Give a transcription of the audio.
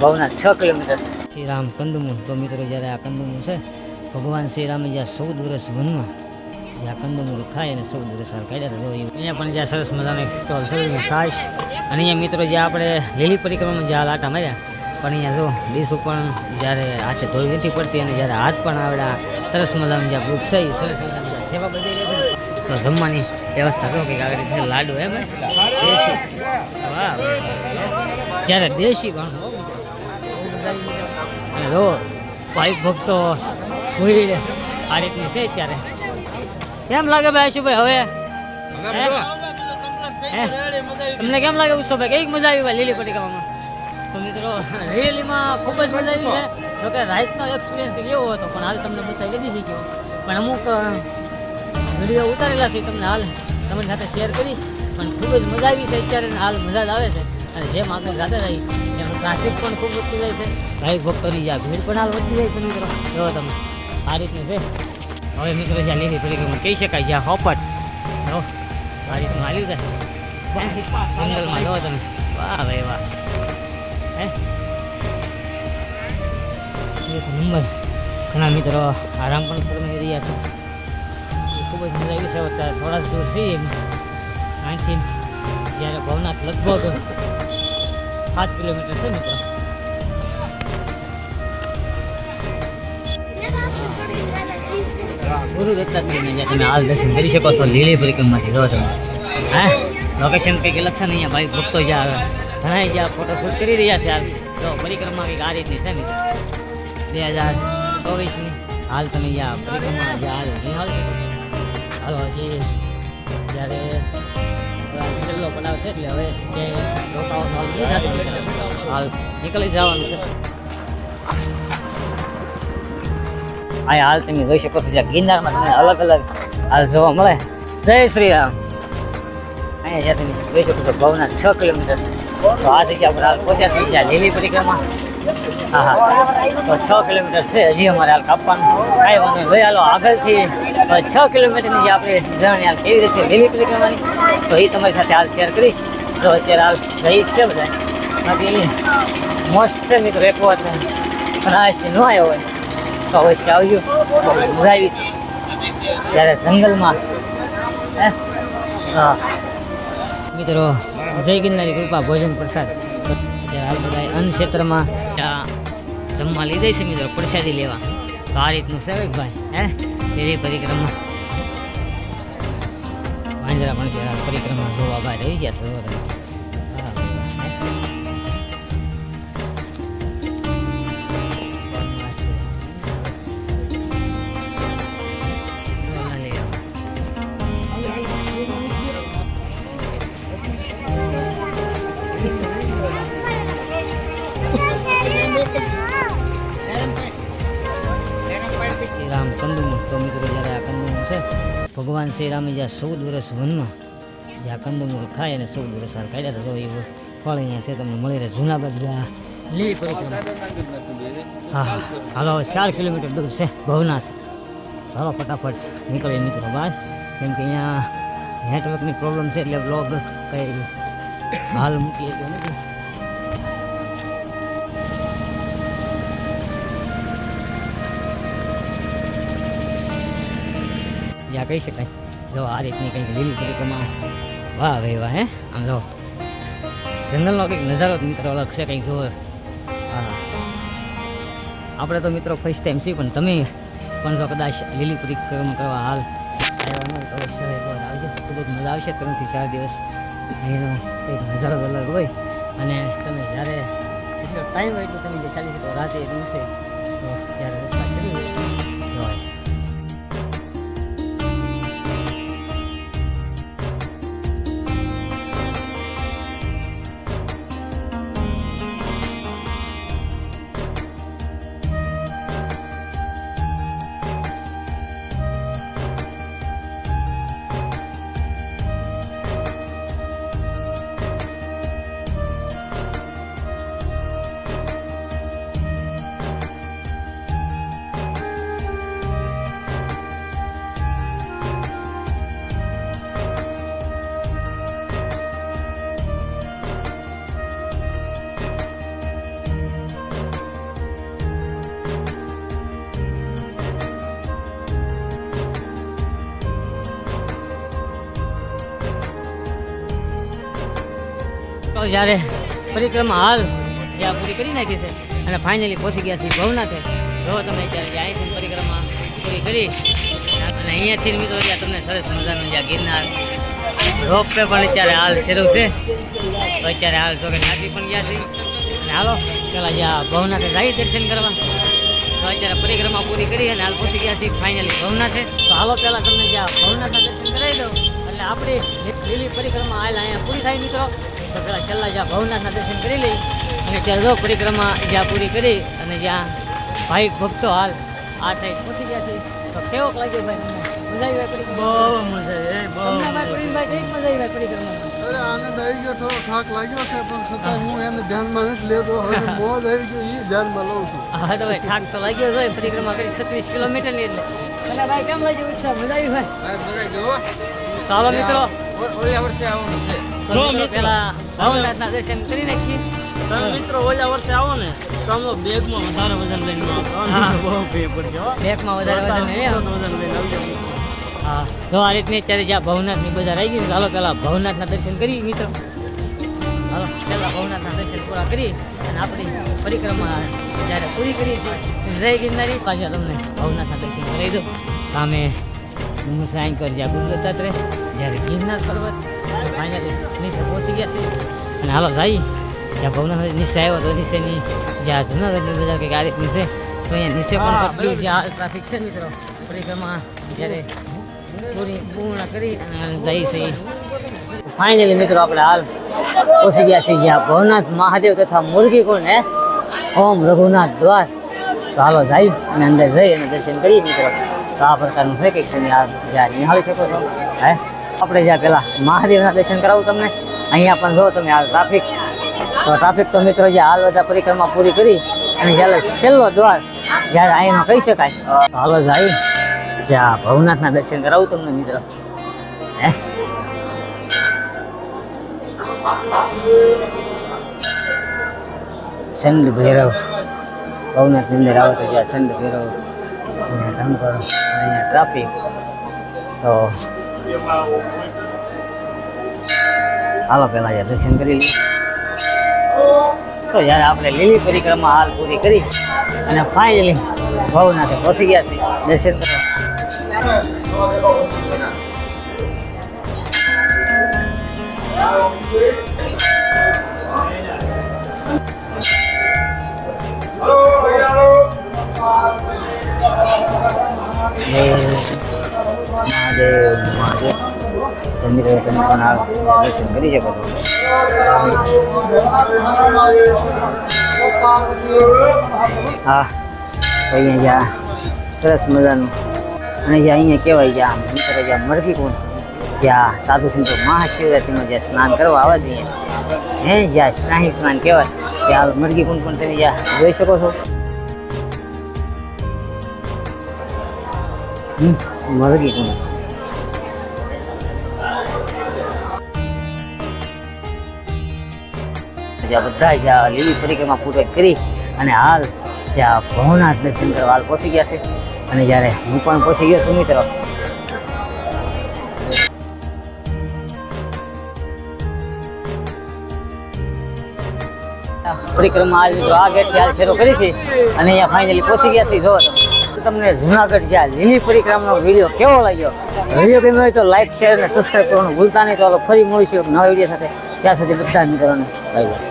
ભવનાથ છ કિલોમીટર. શ્રી રામ કંદમૂળ. તો મિત્રો, જ્યારે આ કંદમૂળ છે, ભગવાન શ્રી રામે જ્યાં ચૌદ વર્ષ વનમાં જ્યાં કંદમૂળ ખાય અને ચૌદ વર્ષ હાલ કાઢ્યા હતા અહીંયા પણ જ્યાં સરસ મજાનો એક સ્ટોલ છે અને અહીંયા મિત્રો જે આપણે લીલી પરિક્રમામાં જ્યાં લાટા માર્યા, પણ અહીંયા જો ડીશ પણ જ્યારે હાથે ધોઈ નથી પડતી અને જ્યારે હાથ પણ આવડા સરસ મજાનું જ્યાં ગ્રુપ છે સરસ મજાની સેવા બધી રહે તો જમવાની વ્યવસ્થા કરો કે આવી રીતે લાડુ, એમ? જ્યારે દેશી પણ જો ભાઈ ભક્તો ભૂલી આ રીતની છે અત્યારે. કેમ લાગે ભાઈ આશુભાઈ હવે? તમને કેમ લાગે ઉત્સવભાઈ કંઈક મજા આવી ભાઈ લીલી પટીકામાં તો મિત્રો રેલીમાં ખૂબ જ મજા આવી છે. જોકે રાઈટનો એક્સપિરિયન્સ કેવો હતો પણ હાલ તમને બતાવી નથી શીખ્યો પણ અમુક વીડિયો ઉતારેલા છે તમને હાલ તમારી સાથે શેર કરીશ. પણ ખૂબ જ મજા આવી છે અત્યારે હાલ મજા જ આવે છે. અને જેમ આગળ જાતે રહી. ટ્રાફિક પણ ખૂબ વધતી જાય છે. ભાઈ ભક્તોની જ્યાં ભીડ પણ હાલ વધતી જાય છે મિત્રો. જો તમે આ રીતનું છે. હવે મિત્રો જ્યાં લીલી પરીક્રમા કહી શકાય, જ્યાં હોપટ. જો, આ રીતનું હાલ્યું છે. જંગલમાં જો તમે. વાહ ભાઈ વાહ. હે? નંબર. ઘણા મિત્રો આરામ પણ કરી રહ્યા છે. ખૂબ જ મજા આવી છે. અત્યારે થોડા જ દૂર છે અહીંથી જ્યારે ભવનાથ લગભગ સાત કિલોમીટર છે મિત્રો ગુરુ દત્તાત્રેયને જ્યાં તમે હાલ દર્શન કરી શકો છો લીલી પરિક્રમાથી જો તમે હા લોકેશન કંઈક અલગ છે ને અહીંયા ભાઈ ભક્તો જ્યાં ઘણા જ્યાં ફોટોશૂટ કરી રહ્યા છે હાલ તો પરિક્રમા કંઈક આ રીતની છે મિત્રો બે હજાર ચોવીસની હાલ તમે જ્યાં પરિક્રમા જ્યાં હાલ નિહાલ હાલો હજી જ્યારે છેલ્લો પડાવ છે એટલે હવે જે રોકાવાનું હાલ નહીં થતું. હાલ નીકળી જવાનું છે આ હાલ તમે જોઈ શકો છો જ્યાં ગિરનારમાં તમને અલગ અલગ હાલ જોવા મળે જય શ્રી રામ અહીંયા જ્યાં તમે જોઈ શકો છો ભવનાથ છ કિલોમીટર તો આ જગ્યા પર હાલ પહોંચ્યા છે જ્યાં લીલી પરિક્રમા હા હા તો છ કિલોમીટર છે હજી અમારે હાલ કાપવાનું કાંઈ વાંધો નહીં ભાઈ હાલો આગળથી હવે છ કિલોમીટરની જે આપણે જર્ની હાલ કેવી રીતે લીલી પરિક્રમાની તો એ તમારી સાથે હાલ શેર કરીશ તો અત્યારે હાલ જઈ છે બધા બાકી મસ્ત છે મિત્રો, એક વાત છે, ન આવ્યો હોય. તો અવશ્ય આવજો. આવી ત્યારે જંગલમાં. હે? હા. મિત્રો, જય ગિરનારી કૃપા, ભોજન પ્રસાદ. હાલ અન્ન ક્ષેત્રમાં ત્યાં જમવા લીધે છે, મિત્રો, પ્રસાદી લેવા. તો આ રીતનું છે ભાઈ. હે? તેરી પરિક્રમા. વાંજરા પણ પરિક્રમા જોવા ભાઈ રહી ગયા છે ભગવાન શ્રી રામે જ્યાં ચૌદ વર્ષ વનમાં જ્યાં કંદમૂળ ખાય અને ચૌદ વર્ષ હાલ કાઢ્યા હતા, તો એ ફળ અહીંયા છે તમને મળી રહે. જુનાગઢ જ્યાં લીલી પરિક્રમા. હા, હાલો ચાર કિલોમીટર દૂર છે ભવનાથ. હાલો, ફટાફટ નીકળીએ મિત્રો બહાર. કેમ કે અહીંયા નેટવર્કની પ્રોબ્લેમ છે એટલે બ્લોગ કંઈ હાલ મૂકી નથી જ્યાં કહી શકાય. જો આ રીતની કંઈક લીલી પરિક્રમા વાહ ભાઈ વાહ, હે? આમ જો. જંગલનો કંઈક નજારો મિત્રો અલગ છે, કંઈક જો. આપણે તો મિત્રો ફર્સ્ટ ટાઈમ છીએ, પણ તમે પણ જો કદાચ લીલી પરિક્રમા કરવા હાલ આવ્યા તો અવશ્ય ખૂબ જ મજા આવશે ત્રણથી ચાર દિવસ. અહીંનો કંઈક નજારો અલગ હોય. અને તમે જ્યારે ટાઈમ હોય તો તમે બેસાડી શકો. રાતે દિવસે તો જ્યારે પરિક્રમા હાલ જ્યાં પૂરી કરી નાખી છે અને ફાઇનલી પહોંચી ગયા છે ભવનાથે, જો તમે જ્યારે અહીંથી પરિક્રમા પૂરી કરી, અને અહીંયાથી મિત્રો ત્યાં તમને સરસ મજાનું જ્યાં ગિરનાર રોપ પે પણ અત્યારે હાલ શરૂ છે. તો અત્યારે હાલ તો કે નાખી પણ ગયા છે અને હાલો, પેલા જ્યાં ભવનાથે જાય દર્શન કરવા. તો અત્યારે પરિક્રમા પૂરી કરી અને હાલ પહોંચી ગયા છીએ ફાઇનલી ભવનાથે. તો હાલો પહેલાં તમને જ્યાં ભવનાથના દર્શન કરાવી દઉં. એટલે આપણી લીલી પરિક્રમા હાલ અહીંયા પૂરી થાય મિત્રો. તો પહેલાં છેલ્લા જ્યાં ભવનાથના દર્શન કરી લઈ અને ત્યાં જો પરિક્રમા જ્યાં પૂરી કરી અને જ્યાં ભાઈ ભક્તો હાલ આ સાઈડ પહોંચી ગયા છે. તો કેવો લાગ્યો ભાઈ આનંદ આવી ગયો થોડો થાક લાગ્યો છે પણ છતાં હું એને ધ્યાનમાં નથી લેતો. હવે મોજ આવી ગયો એ ધ્યાનમાં લઉં છું. હા તો ભાઈ થાક તો લાગ્યો છે પરિક્રમા કરી છત્રીસ કિલોમીટરની એટલે. ભાઈ કેમ લાગ્યું ઉત્સાહ? મજા આવી ભાઈ? ચાલો મિત્રો. ઓલા વર્ષે આવવાનું છે મિત્રો પેલા ભવનાથના દર્શન કરી નાખીએ. તમે મિત્રો ઓલા વર્ષે આવો ને તો અમે બેગમાં વધારે વજન લઈને આવો. હા. હો. બેગમાં વધારે વજન વજન લઈને આવી હા. જો આ રીતની અત્યારે જ્યાં ભવનાથની બજાર આવી ગઈ ચાલો પેલા ભવનાથના દર્શન કરી મિત્રો. હાલો પેલા ભવનાથના દર્શન પૂરા કરી અને આપણી પરિક્રમા જ્યારે પૂરી કરી જય ગિરનારી પાછા તમને ભવનાથના દર્શન કરાવી દો સામે સાયંકર જ્યાં ગુરુ દત્તાત્રેય જ્યારે ગિરનાર પર્વત ફાઇનલી નીચે પહોંચી ગયા છે અને હાલો જાય જ્યાં ભવનાથ નીચે આવ્યો તો નીચેની જ્યાં જુનાગઢની બજાર કંઈક આ રીતની છે તો અહીંયા નીચે પણ કેટલું જ્યાં ટ્રાફિક છે મિત્રો પરિક્રમા જ્યારે પૂરી પૂર્ણ કરી અને જઈ છે ફાઇનલી મિત્રો આપણે હાલ પહોંચી ગયા છીએ જ્યાં ભવનાથ મહાદેવ તથા મુરગી કુંડ હે ઓમ રઘુનાથ દ્વાર તો હાલો જાય અને અંદર જઈ અને દર્શન કરીએ મિત્રો તો આ પ્રકારનું છે કંઈક તમે આ જ્યાં નિહાળી શકો છો હે આપણે જ્યાં પેલા મહાદેવના દર્શન કરાવું તમને. અહીંયા પણ જો તમે હાલ ટ્રાફિક તો ટ્રાફિક તો મિત્રો જે હાલ બધા પરિક્રમા પૂરી કરી અને જ્યારે છેલ્લો દ્વાર, જ્યારે અહીંનો કહી શકાય, હાલ જ આવી. જ્યાં ભવનાથના દર્શન કરાવું તમને મિત્રો. ચંડ ભૈરવ. ભવનાથની અંદર આવો તો જ્યાં ચંડ ભૈરવ. અહીંયા ટ્રાફિક તો હાલો પેલા યાર દર્શન કરી લઈએ. તો યાર આપણે લીલી પરિક્રમા હાલ પૂરી કરી અને ફાઇનલી ભવનાથે પહોંચી ગયા છે દર્શન કરવા. જય મહાદેવ મહાદેવ તો મિત્રો તમે પણ આ દર્શન કરી શકો છો. હા અહીંયા જ્યાં સરસ મજાનું, અને જ્યાં અહીંયા કહેવાય જ્યાં મિત્રો જ્યાં મરકી કુંડ, જ્યાં સાધુ સંતો મહાશિવરાત્રિનું જ્યાં સ્નાન કરવા આવે છે અહીંયા, હે, જ્યાં શાહી સ્નાન કહેવાય, ત્યાં મરકી કુંડ પણ તમે જ્યાં જોઈ શકો છો. મરકી કુંડ. જ્યાં બધા જ્યાં લીલી પરિક્રમા પૂરી કરી અને હાલ ત્યાં ભવનાથ દર્શન કરવા હાલ પહોંચી ગયા છે. અને જ્યારે હું પણ પહોંચી ગયો છું મિત્રો. પરિક્રમા આજ મિત્રો આ ગેટથી હાલ શરૂ કરી હતી અને અહીંયા ફાઇનલી પહોંચી ગયા છે જો તમને જુનાગઢ જ્યાં લીલી પરિક્રમાનો વીડિયો કેવો લાગ્યો? વીડિયો ગમ્યો હોય તો લાઈક શેર અને સબસ્ક્રાઈબ કરવાનું ભૂલતા નહીં. તો ફરી મળીશું એક નવા વીડિયો સાથે. ત્યાં સુધી બધા મિત્રોને બાય